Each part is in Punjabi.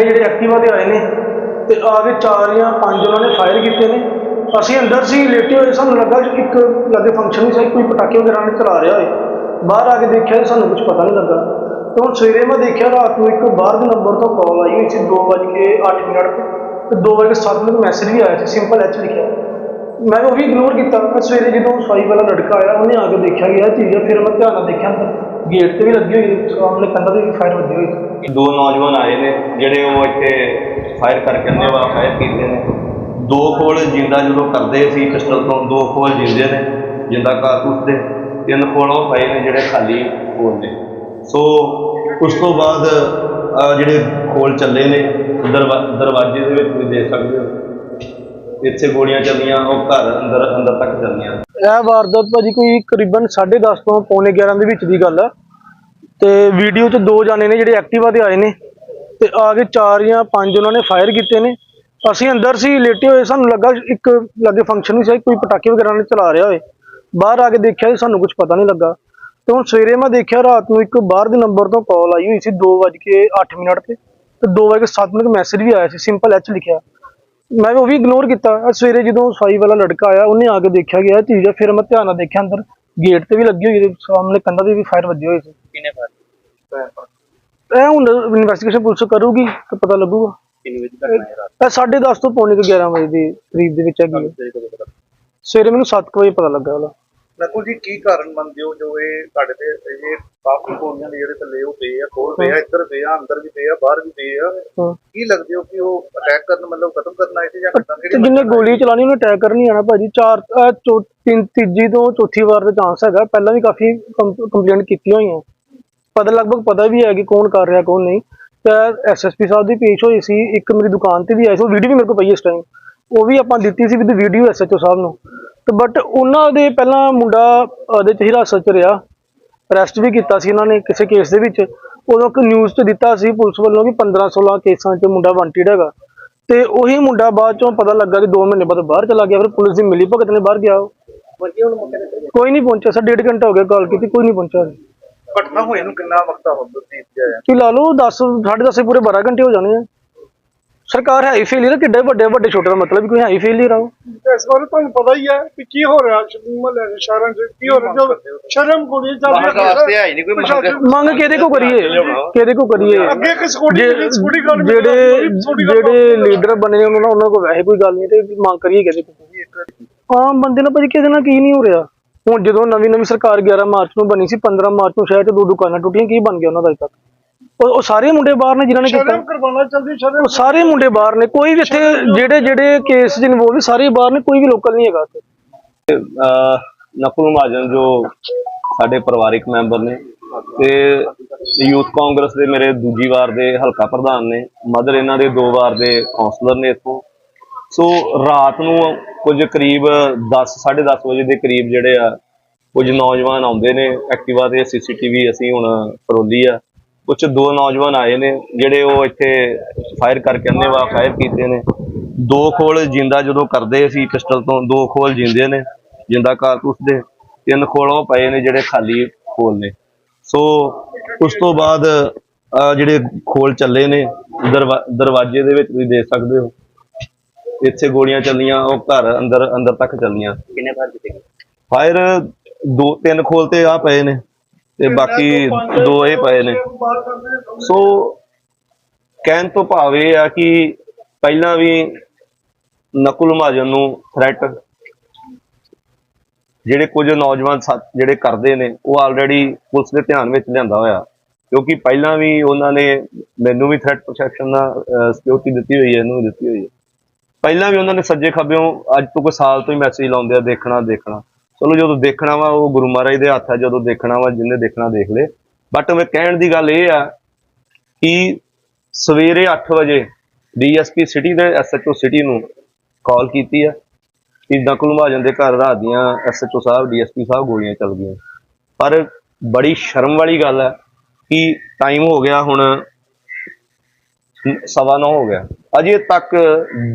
ਜਣੇ ਜਿਹੜੇ ਐਕਟਿਵਾ ਤੇ ਆਏ ਨੇ ਤੇ ਆ ਕੇ ਚਾਰ ਜਾਂ ਪੰਜ ਉਹਨਾਂ ਨੇ ਫਾਇਰ ਕੀਤੇ ਨੇ। ਅਸੀਂ ਅੰਦਰ ਸੀ ਲੇਟੇ ਹੋਏ, ਸਾਨੂੰ ਲੱਗਾ ਕਿ ਇੱਕ ਲੱਗੇ ਫੰਕਸ਼ਨ ਨਹੀਂ ਸੀ, ਕੋਈ ਪਟਾਕੇ ਵਗੈਰਾ ਨੇ ਚਲਾ ਰਿਹਾ ਹੋਏ ਬਾਹਰ ਆ ਕੇ ਦੇਖਿਆ ਸਾਨੂੰ ਕੁਝ ਪਤਾ ਨਹੀਂ ਲੱਗਾ। ਤੇ ਹੁਣ ਸਵੇਰੇ ਮੈਂ ਦੇਖਿਆ ਰਾਤ ਨੂੰ ਇੱਕ ਬਾਹਰ ਦੇ ਨੰਬਰ ਤੋਂ ਕਾਲ ਆਈ ਹੋਈ ਸੀ 2:08 ਮਿੰਟ, ਤੇ ਤੇ 2:07 ਮਿੰਟ ਮੈਸੇਜ ਵੀ ਆਇਆ ਸੀ ਸਿੰਪਲ ਐਚ ਲਿਖਿਆ। ਮੈਂ ਉਹ ਵੀ ਇਗਨੋਰ ਕੀਤਾ। ਮੈਂ ਸਵੇਰੇ ਜਦੋਂ ਸਫ਼ਾਈ ਵਾਲਾ ਲੜਕਾ ਆਇਆ ਉਹਨੇ ਆ ਕੇ ਦੇਖਿਆ ਇਹ ਚੀਜ਼ ਫਿਰ ਮੈਂ ਧਿਆਨ ਨਾਲ ਦੇਖਿਆ। ਗੇਟ ਤੇ ਵੀ ਲੱਗੀ ਹੋਈ ਸੀ, ਸਾਹਮਣੇ ਕੰਧਾਂ ਤੇ ਵੀ ਫਾਇਰ ਵੱਜੀ ਹੋਈ। ਸੀ ਦੋ ਨੌਜਵਾਨ ਆਏ ਨੇ ਜਿਹੜੇ ਉਹ ਇੱਥੇ ਫਾਇਰ ਕਰਕੇ ਨੇ ਵਾ ਫਾਇਰ ਕੀਤੇ ਨੇ। ਦੋ ਖੋਲ ਜਿੰਦਾ ਜਦੋਂ ਕਰਦੇ ਸੀ ਪਿਸਟਲ ਤੋਂ ਦੋ ਖੋਲ ਜਿੰਦੇ ਨੇ ਜਿੰਦਾ ਕਾਰਤੂਸ ਦੇ। ਤਿੰਨ ਖੋਲ ਉਹ ਪਏ ਨੇ ਜਿਹੜੇ ਖਾਲੀ ਖੋਲ ਨੇ। ਸੋ ਉਸ ਤੋਂ ਬਾਅਦ ਜਿਹੜੇ ਖੋਲ ਚੱਲੇ ਨੇ ਦਰਵਾ- ਦਰਵਾਜ਼ੇ ਦੇ ਵਿੱਚ ਤੁਸੀਂ ਦੇਖ ਸਕਦੇ ਹੋ। ਇੱਥੇ ਗੋਲੀਆਂ ਚੱਲੀਆਂ ਉਹ ਘਰ ਅੰਦਰ ਅੰਦਰ ਤੱਕ ਚੱਲੀਆਂ ਇਹ ਵਾਰਦਾਤ ਭਾਜੀ ਕੋਈ ਕਰੀਬਨ 10:30 ਤੋਂ ਪੌਣੇ 11 ਦੇ ਵਿੱਚ ਦੀ ਗੱਲ ਆ। ਤੇ ਵੀਡੀਓ 'ਚ ਦੋ ਜਾਣੇ ਨੇ ਜਿਹੜੇ ਐਕਟਿਵਾ ਤੇ ਆਏ ਨੇ, ਤੇ ਆ ਕੇ ਚਾਰ ਜਾਂ ਪੰਜ ਉਹਨਾਂ ਨੇ ਫਾਇਰ ਕੀਤੇ ਨੇ। ਅਸੀਂ ਅੰਦਰ ਸੀ, ਲੇਟੇ ਹੋਏ, ਸਾਨੂੰ ਲੱਗਾ ਇੱਕ ਲੱਗੇ ਫੰਕਸ਼ਨ ਨਹੀਂ ਸੀ, ਕੋਈ ਪਟਾਕੇ ਵਗੈਰਾ ਨੇ ਚਲਾ ਰਿਹਾ ਹੋਏ। ਬਾਹਰ ਆ ਕੇ ਦੇਖਿਆ ਤਾਂ ਸਾਨੂੰ ਕੁਝ ਪਤਾ ਨਹੀਂ ਲੱਗਾ। ਤੇ ਹੁਣ ਸਵੇਰੇ ਮੈਂ ਦੇਖਿਆ, ਰਾਤ ਨੂੰ ਇੱਕ ਬਾਹਰ ਦੇ ਨੰਬਰ ਤੋਂ ਕਾਲ ਆਈ ਹੋਈ ਸੀ 2:08 ਮਿੰਟ ਤੇ ਤੇ 2:07 ਮਿੰਟ ਮੈਸੇਜ ਵੀ ਆਇਆ ਸੀ ਸਿੰਪਲ ਐਚ ਲਿਖਿਆ। ਮੈਂ ਉਹ ਵੀ ਇਗਨੋਰ ਕੀਤਾ। ਅੱਜ ਸਵੇਰੇ ਜਦੋਂ ਸਫ਼ਾਈ ਵਾਲਾ ਲੜਕਾ ਆਇਆ ਉਹਨੇ ਆ ਕੇ ਦੇਖਿਆ ਇਹ ਚੀਜ਼ ਹੈ ਫਿਰ ਮੈਂ ਧਿਆਨ ਨਾਲ ਦੇਖਿਆ ਅੰਦਰ ਗੇਟ ਤੇ ਵੀ ਲੱਗੀ ਹੋਈ ਸੀ ਸਾਹਮਣੇ ਕੰਧਾਂ ਤੇ ਵੀ ਫਾਇਰ ਵੱਜੀ ਹੋਈ ਸੀ। ਕਿੰਨੇ ਫਾਇਰ ਇਹ ਹੁਣ ਇਨਵੈਸਟੀਗੇਸ਼ਨ ਪੁਲਿਸ ਕਰੂਗੀ ਤੇ ਪਤਾ ਲੱਗੂਗਾ। ਕਿੰਨੇ ਵਜੇ ਤੱਕ ਆਏ ਰਾਤ? ਇਹ 10:30 ਤੋਂ ਪੌਣੇ ਕੁ 11 ਵਜੇ ਦੀ ਕਰੀਬ ਦੇ ਵਿੱਚ ਹੈਗੀ ਹੈ ਸਵੇਰੇ ਮੈਨੂੰ 7 ਵਜੇ ਪਤਾ ਲੱਗਾ ਉਹਦਾ। ਨਕੁਲ ਜੀ ਕੀ ਕਾਰਨ ਮੰਨਦੇ ਹੋ ਜੋ ਇਹ ਤੁਹਾਡੇ ਤੇ ਇਹ ਕਾਫੀ ਗੋਲੀਆਂ ਦੇ ਜਿਹੜੇ ਥੱਲੇ ਉਹ ਪਏ ਆ ਕੋਲ ਪਏ ਆ ਇੱਧਰ ਪਏ ਆ ਅੰਦਰ ਵੀ ਪਏ ਆ ਬਾਹਰ ਵੀ ਪਏ ਆ। ਕੀ ਲੱਗਦੇ ਹੋ ਕਿ ਉਹ ਅਟੈਕ ਕਰਨ ਮਤਲਬ ਖਤਮ ਕਰਨ ਆਏ ਸੀ ਜਾਂ ਕਿੱਦਾਂ ਕਿਹੜੀ ਜਿੰਨੇ ਗੋਲੀ ਚਲਾਣੀ ਉਹਨੇ ਅਟੈਕ ਕਰਨੀ ਆਣਾ ਭਾਜੀ। ਚਾਰ ਤਿੰਨ ਤੀਜੀ ਤੋਂ ਚੌਥੀ ਵਾਰ ਦਾ ਚਾਂਸ ਹੈਗਾ। ਪਹਿਲਾਂ ਵੀ ਕਾਫੀ ਕੰਪਲੇਂਟ ਕੀਤੀਆਂ ਹੋਈਆਂ। ਪਤਾ ਲਗਭਗ ਪਤਾ ਵੀ ਹੈ ਕਿ ਕੌਣ ਕਰ ਰਿਹਾ ਕੌਣ ਨਹੀਂ। ਤੇ ਐਸਐਸਪੀ ਸਾਹਿਬ ਦੀ ਪੇਸ਼ ਹੋਈ ਸੀ ਇੱਕ ਮੇਰੀ ਦੁਕਾਨ ਤੇ ਵੀ ਆਈ ਸੀ ਉਹ ਵੀਡੀਓ ਵੀ ਮੇਰੇ ਕੋਲ ਪਈ ਇਸ ਟਾਈਮ ਉਹ ਵੀ ਆਪਾਂ ਦਿੱਤੀ ਸੀ ਵਿਦ ਵੀਡੀਓ ਐਸਐਚਓ ਸਾਹਿਬ ਨੂੰ। ਬਟ ਉਹਨਾਂ ਦੇ ਪਹਿਲਾਂ ਮੁੰਡਾ ਉਹਦੇ ਚ ਹਿਰਾਸਤ ਚ ਰਿਹਾ। ਅਰੈਸਟ ਵੀ ਕੀਤਾ ਸੀ ਇਹਨਾਂ ਨੇ ਕਿਸੇ ਕੇਸ ਦੇ ਵਿੱਚ। ਉਦੋਂ ਇੱਕ ਨਿਊਜ਼ ਤੇ ਦਿੱਤਾ ਸੀ ਪੁਲਿਸ ਵੱਲੋਂ ਕਿ 15 16 ਕੇਸਾਂ 'ਚ ਮੁੰਡਾ ਵਾਂਟਿਡ ਹੈਗਾ। ਤੇ ਉਹੀ ਮੁੰਡਾ ਬਾਅਦ ਚੋਂ ਪਤਾ ਲੱਗਾ ਕਿ 2 ਮਹੀਨੇ ਬਾਅਦ ਬਾਹਰ ਚਲਾ ਗਿਆ ਫਿਰ ਪੁਲਿਸ ਦੀ ਮਿਲੀ ਭਗਤ ਨੇ ਬਾਹਰ ਗਿਆ ਉਹ। ਕੋਈ ਨਹੀਂ ਪਹੁੰਚਿਆ ਸਰ ਡੇਢ ਘੰਟਾ ਹੋ ਗਿਆ ਕਾਲ ਕੀਤੀ ਕੋਈ ਨਹੀਂ ਪਹੁੰਚਿਆ ਘਟਨਾ ਹੋਏ ਨੂੰ ਕਿੰਨਾ ਵਕਤ ਹੋ ਗਿਆ? ਕੀ ਲਾ ਲਓ 10 10:30 ਪੂਰੇ 12 ਘੰਟੇ ਹੋ ਜਾਣੇ ਆ। ਸਰਕਾਰ ਹੈ ਹੀ ਫੇਲਿਅਰ ਕਿੱਡੇ ਵੱਡੇ ਵੱਡੇ ਛੋਟੇ ਦਾ ਮਤਲਬ ਵੀ ਕੋਈ ਹੈ ਹੀ ਫੇਲਿਅਰ ਆ ਉਹ ਇਸ ਬਾਰੇ ਤੁਹਾਨੂੰ ਪਤਾ ਹੀ ਹੈ ਕਿ ਕੀ ਹੋ ਰਿਹਾ ਮਹੱਲੇ ਦੇ ਸ਼ਹਿਰਾਂ 'ਚ ਕੀ ਹੋ ਰਿਹਾ ਜੋ ਸ਼ਰਮ ਗੋਲੀ ਚੱਲ ਬਾਹਰ ਰਹੀ ਵਾਸਤੇ ਹੈ ਹੀ ਨਹੀਂ ਕੋਈ ਮੰਗ। ਮੰਗ ਕਿਹਦੇ ਕੋ ਕਰੀਏ? ਕਿਹਦੇ ਕੋ ਕਰੀਏ? ਅੱਗੇ ਇੱਕ ਸਕੂਟੀ ਜੇ- ਜਿਹੜੀ ਸਕੂਟੀ ਗੱਲ ਜਿਹੜੇ ਜਿਹੜੇ ਲੀਡਰ ਬਣੇ ਨੇ ਉਹਨਾਂ ਉਹਨਾਂ ਕੋਲ ਵੈਸੇ ਕੋਈ ਗੱਲ ਨਹੀਂ ਤੇ ਮੰਗ ਕਰੀਏ ਕਿਹਦੇ ਕੋ ਆਮ ਬੰਦੇ ਨਾਲ ਭਾਜੀ ਕਿਸੇ ਨਾਲ ਕੀ ਨਹੀਂ ਹੋ ਰਿਹਾ। ਹੁਣ ਜਦੋਂ ਨਵੀਂ ਨਵੀਂ ਸਰਕਾਰ 11 ਮਾਰਚ ਨੂੰ ਬਣੀ ਸੀ 15 ਮਾਰਚ ਨੂੰ ਸ਼ਹਿਰ 'ਚ ਦੋ ਦੁਕਾਨਾਂ ਟੁੱਟੀਆਂ ਕੀ ਬਣ ਗਿਆ ਉਹਨਾਂ ਦਾ ਅਜੇ ਤੱਕ? ਉਹ ਉਹ ਸਾਰੇ ਮੁੰਡੇ ਬਾਹਰ ਨੇ ਜਿਨ੍ਹਾਂ ਨੇ ਕੀਤਾ। ਸ਼ਰਮ ਕਰਵਾਉਣਾ ਚੱਲਦੀ ਸ਼ਰਮ ਉਹ ਸਾਰੇ ਮੁੰਡੇ ਬਾਹਰ ਨੇ। ਕੋਈ ਵੀ ਇੱਥੇ ਜਿਹੜੇ ਜਿਹੜੇ ਕੇਸ ਚ ਇਨਵੋਲਵ ਸਾਰੇ ਬਾਹਰ ਨੇ ਕੋਈ ਵੀ ਲੋਕਲ ਨਹੀਂ ਹੈਗਾ ਇੱਥੇ। ਨਕੁਲ ਮਹਾਜਨ ਜੋ ਸਾਡੇ ਪਰਿਵਾਰਿਕ ਮੈਂਬਰ ਨੇ ਤੇ ਯੂਥ ਕਾਂਗਰਸ ਦੇ ਮੇਰੇ ਦੂਜੀ ਵਾਰ ਦੇ ਹਲਕਾ ਪ੍ਰਧਾਨ ਨੇ ਮਦਰ ਇਹਨਾਂ ਦੇ ਦੋ ਵਾਰ ਦੇ ਕਾਉਂਸਲਰ ਨੇ ਇੱਥੋਂ। ਸੋ ਰਾਤ ਨੂੰ ਕੁਝ ਕਰੀਬ 10 10:30 ਵਜੇ ਦੇ ਕਰੀਬ ਜਿਹੜੇ ਆ ਕੁਝ ਨੌਜਵਾਨ ਆਉਂਦੇ ਨੇ ਐਕਟਿਵਾ ਤੇ ਸੀਸੀਟੀਵੀ ਅਸੀਂ ਹੁਣ ਫਰੋਲੀ ਆ। ਕੁਝ ਦੋ ਨੌਜਵਾਨ ਆਏ ਨੇ ਜਿਹੜੇ ਉਹ ਇੱਥੇ ਫਾਇਰ ਕਰਕੇ ਅੰਨੇਵਾਹ ਫਾਇਰ ਕੀਤੇ ਨੇ। ਦੋ ਖੋਲ ਜਿੰਦਾ ਜਦੋਂ ਕਰਦੇ ਸੀ ਪਿਸਟਲ ਤੋਂ ਦੋ ਖੋਲ ਜਿੰਦੇ ਨੇ ਜਿੰਦਾ ਕਾਰਤੂਸ ਦੇ। ਤਿੰਨ ਖੋਲ ਉਹ ਪਏ ਨੇ ਜਿਹੜੇ ਖਾਲੀ ਖੋਲ ਨੇ। ਸੋ ਉਸ ਤੋਂ ਬਾਅਦ ਜਿਹੜੇ ਖੋਲ ਚੱਲੇ ਨੇ ਦਰਵਾ- ਦਰਵਾਜ਼ੇ ਦੇ ਵਿੱਚ ਤੁਸੀਂ ਦੇਖ ਸਕਦੇ ਹੋ। ਇੱਥੇ ਗੋਲੀਆਂ ਚੱਲੀਆਂ ਉਹ ਘਰ ਅੰਦਰ ਅੰਦਰ ਤੱਕ ਚੱਲੀਆਂ। ਕਿੰਨੇ? ਫਾਇਰ ਦੋ ਤਿੰਨ ਖੋਲ ਤੇ ਆ ਪਏ ਨੇ। ਤੇ ਬਾਕੀ ਦੋ ਇਹ ਪਏ ਨੇ। ਸੋ ਕਹਿਣ ਤੋਂ ਭਾਵ ਇਹ ਆ ਕਿ ਪਹਿਲਾਂ ਵੀ ਨਕੁਲ ਮਹਾਜਨ ਨੂੰ ਥ੍ਰੈਟ ਜਿਹੜੇ ਕੁਝ ਨੌਜਵਾਨ ਜਿਹੜੇ ਕਰਦੇ ਨੇ ਉਹ ਆਲਰੇਡੀ ਪੁਲਿਸ ਦੇ ਧਿਆਨ ਵਿੱਚ ਲਿਆਂਦਾ ਹੋਇਆ। ਕਿਉਂਕਿ ਪਹਿਲਾਂ ਵੀ ਉਹਨਾਂ ਨੇ ਮੈਨੂੰ ਵੀ ਥ੍ਰੈਟ ਪ੍ਰੋਟੈਕਸ਼ਨ ਦਾ ਸਿਕਿਉਰਿਟੀ ਦਿੱਤੀ ਹੋਈ ਹੈ ਇਹਨੂੰ ਵੀ ਦਿੱਤੀ ਹੋਈ ਹੈ। ਪਹਿਲਾਂ ਵੀ ਉਹਨਾਂ ਨੇ ਸੱਜੇ ਖੱਬਿਓਂ ਅੱਜ ਤੋਂ ਕੋਈ ਸਾਲ ਤੋਂ ਹੀ ਮੈਸੇਜ ਲਾਉਂਦੇ ਆ ਦੇਖਣਾ ਦੇਖਣਾ। ਚਲੋ ਜਦੋਂ ਦੇਖਣਾ ਵਾ, ਉਹ ਗੁਰੂ ਮਹਾਰਾਜ ਦੇ ਹੱਥ ਆ, ਜਦੋਂ ਦੇਖਣਾ ਵਾ, ਜਿੰਨੇ ਦੇਖਣਾ ਦੇਖ ਲੇ। ਬਟ ਮੈਂ ਕਹਿਣ ਦੀ ਗੱਲ ਇਹ ਆ ਕਿ ਸਵੇਰੇ 8 ਵਜੇ ਡੀਐਸਪੀ ਸਿਟੀ ਦੇ ਐਸਐਚਓ ਸਿਟੀ ਨੂੰ ਕਾਲ ਕੀਤੀ ਆ ਕਿ ਨਕਲ ਮਹਾਜਨ ਦੇ ਘਰ ਰਾਤ ਦੀਆਂ ਐਸਐਚਓ ਸਾਹਿਬ ਡੀਐਸਪੀ ਸਾਹਿਬ ਗੋਲੀਆਂ ਚੱਲ ਗਈਆਂ ਪਰ ਬੜੀ ਸ਼ਰਮ ਵਾਲੀ ਗੱਲ ਹੈ ਕਿ ਟਾਈਮ ਹੋ ਗਿਆ ਹੁਣ ਸਵਾ ਨੌ ਹੋ ਗਿਆ। ਅਜੇ ਤੱਕ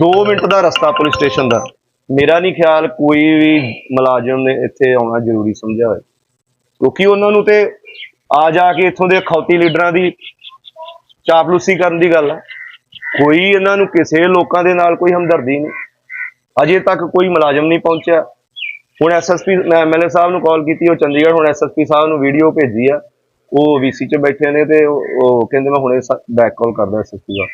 2 ਮਿੰਟ ਦਾ ਰਸਤਾ ਪੁਲਿਸ ਸਟੇਸ਼ਨ ਦਾ ਮੇਰਾ ਨਹੀਂ ਖਿਆਲ ਕੋਈ ਵੀ ਮੁਲਾਜ਼ਮ ਨੇ ਇੱਥੇ ਆਉਣਾ ਜ਼ਰੂਰੀ ਸਮਝਿਆ ਹੋਵੇ ਕਿਉਂਕਿ ਉਹਨਾਂ ਨੂੰ ਤੇ ਆ ਜਾ ਕੇ ਇੱਥੋਂ ਦੇ ਖੌਤੀ ਲੀਡਰਾਂ ਦੀ ਚਾਪਲੂਸੀ ਕਰਨ ਦੀ ਗੱਲ ਹੈ ਕੋਈ ਇਹਨਾਂ ਨੂੰ ਕਿਸੇ ਲੋਕਾਂ ਦੇ ਨਾਲ ਕੋਈ ਹਮਦਰਦੀ ਨਹੀਂ। ਅਜੇ ਤੱਕ ਕੋਈ ਮੁਲਾਜ਼ਮ ਨਹੀਂ ਪਹੁੰਚਿਆ। ਹੁਣ ਐਸਐਸਪੀ ਮੈਂ ਐਮਐਲਏ ਸਾਹਿਬ ਨੂੰ ਕਾਲ ਕੀਤੀ, ਉਹ ਚੰਡੀਗੜ੍ਹ ਹੁਣ ਐਸਐਸਪੀ ਸਾਹਿਬ ਨੂੰ ਵੀਡੀਓ ਭੇਜੀ ਆ। ਉਹ ਵੀਸੀ 'ਚ ਬੈਠੇ ਨੇ ਤੇ ਉਹ ਉਹ ਕਹਿੰਦੇ ਮੈਂ ਹੁਣੇ ਬੈਕ ਕਾਲ ਕਰਦਾ ਐਸਐਸਪੀ ਦਾ।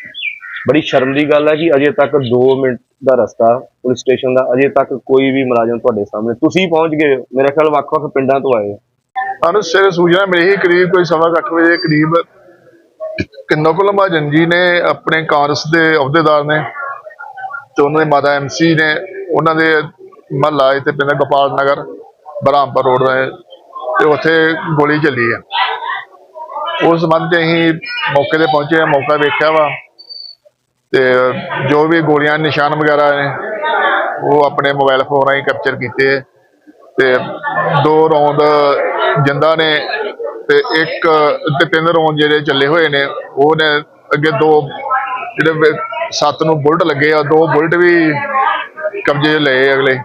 ਬੜੀ ਸ਼ਰਮ ਦੀ ਗੱਲ ਹੈ ਕਿ ਅਜੇ ਤੱਕ 2 ਮਿੰਟ ਦਾ ਰਸਤਾ ਪੁਲਿਸ ਸਟੇਸ਼ਨ ਦਾ, ਅਜੇ ਤੱਕ ਕੋਈ ਵੀ ਮੁਲਾਜ਼ਮ ਤੁਹਾਡੇ ਸਾਹਮਣੇ। ਤੁਸੀਂ ਪਹੁੰਚ ਗਏ ਹੋ। ਮੇਰੇ ਖਿਆਲ ਵੱਖ-ਵੱਖ ਪਿੰਡਾਂ ਤੋਂ ਆਏ ਹੋ। ਸਾਨੂੰ ਸਵੇਰੇ ਸੂਚਨਾ ਮਿਲੀ ਕਰੀਬ ਕੋਈ ਸਵਾ ਕੁ ਅੱਠ ਵਜੇ, ਕਰੀਬ ਕਿੰਨੋਕੁਲ ਮਹਾਜਨ ਜੀ ਨੇ ਆਪਣੇ ਕਾਂਗਰਸ ਦੇ ਅਹੁਦੇਦਾਰ ਨੇ ਤੇ ਉਹਨਾਂ ਦੇ ਮਾਤਾ ਐਮਸੀ ਨੇ, ਉਹਨਾਂ ਦੇ ਮਹੱਲਾ ਇੱਥੇ ਪਿੰਡ ਗੋਪਾਲ ਨਗਰ ਬਰਾਮਪੁਰ ਰੋਡ ਤੇ ਤੇ ਉੱਥੇ ਗੋਲੀ ਚੱਲੀ ਆ ਉਸ ਸੰਬੰਧ ਅਸੀਂ ਮੌਕੇ ਤੇ ਪਹੁੰਚੇ ਆ ਮੌਕਾ ਵੇਖਿਆ ਵਾ। ਤੇ ਜੋ ਵੀ ਗੋਲੀਆਂ, ਨਿਸ਼ਾਨ ਵਗੈਰਾ ਨੇ, ਉਹ ਆਪਣੇ ਮੋਬਾਈਲ ਫੋਨ ਰਾਹੀਂ ਕੈਪਚਰ ਕੀਤੇ ਤੇ ਦੋ ਰੌਂਦ ਜਿੰਦਾ ਨੇ ਤੇ ਇੱਕ ਤੇ ਤਿੰਨ ਰੌਂਦ ਜਿਹੜੇ ਚੱਲੇ ਹੋਏ ਨੇ, ਉਹ ਨੇ ਅੱਗੇ ਦੋ ਜਿਹੜੇ ਸੱਤ ਨੂੰ ਬੁਲਟ ਲੱਗੇ ਆ, ਦੋ ਬੁਲਟ ਵੀ ਕਬਜ਼ੇ ਲਏ ਅਗਲੇ।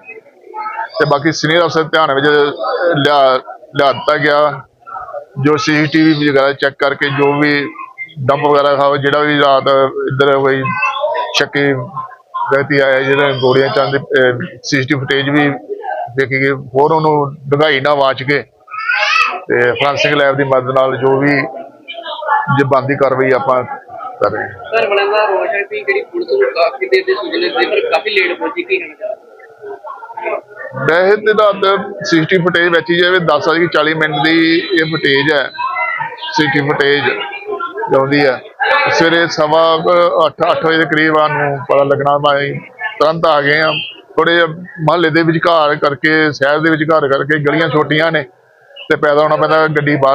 ਤੇ ਬਾਕੀ ਸੀਨੀਅਰ ਅਫਸਰ ਧਿਆਨ ਵਿੱਚ ਲਿਆ ਲਿਆ ਦਿੱਤਾ ਗਿਆ। ਜੋ ਸੀਸੀਟੀਵੀ ਵਗੈਰਾ ਚੈੱਕ ਕਰਕੇ ਜੋ ਵੀ ਡੰਪ ਵਗੈਰਾ ਖਾਓ ਜਿਹੜਾ ਵੀ ਰਾਤ ਇੱਧਰ ਕੋਈ ਸ਼ੱਕੀ ਵਿਅਕਤੀ ਆਇਆ ਜਿਹੜਾ ਗੋਲੀਆਂ ਚੰਦ ਸੀਸੀਟੀਵੀ ਫੁਟੇਜ ਵੀ ਦੇਖੀ ਗਈ ਹੋਰ ਉਹਨੂੰ ਡੰਗਾਈ ਨਾ ਵਾਚ ਕੇ ਤੇ ਫਰਾਂਸਿਕ ਲੈਬ ਦੀ ਮਦਦ ਨਾਲ ਜੋ ਵੀ ਜੇ ਬੰਦੀ ਕਾਰਵਾਈ ਆਪਾਂ ਕਰ ਰਹੇ ਹਾਂ। ਸਰ ਬਣਾ ਦਾ ਰੋਸ਼ ਹੈ ਕਿ ਜਿਹੜੀ ਪੁਲਿਸ ਨੂੰ ਕਾਫੀ ਦੇਰ ਦੇ ਸੂਚਨਾ ਦੇ ਪਰ ਕਾਫੀ ਲੇਟ ਪਹੁੰਚੀ ਕੀ ਕਹਿਣਾ ਚਾਹੁੰਦੇ ਵੈਸੇ ਤੇ ਰਾਤ ਸੀਸੀਟੀਵੀ ਫੁਟੇਜ ਵਿੱਚ ਜਾਵੇ 10 ਵਜੇ 40 ਮਿੰਟ ਦੀ ਇਹ ਫੁਟੇਜ ਹੈ ਸੀਸੀਟੀਵੀ ਫੁਟੇਜ ਆਉਂਦੀ ਹੈ ਸਵੇਰੇ ਸਵਾ 8 8 ਵਜੇ ਦੇ ਕਰੀਬ ਸਾਨੂੰ ਪਤਾ ਲੱਗਣਾ ਭਾਈ ਤੁਰੰਤ ਆ ਗਏ ਆ। ਥੋੜੇ ਜਿਹੇ ਮਹੱਲੇ ਦੇ ਵਿਚਕਾਰ ਕਰਕੇ, ਸ਼ਹਿਰ ਦੇ ਵਿਚਕਾਰ ਕਰਕੇ ਗਲੀਆਂ ਛੋਟੀਆਂ ਨੇ ਤੇ ਪੈਦਾ ਹੋਣਾ ਪੈਂਦਾ ਗੱਡੀ ਬਾਹਰ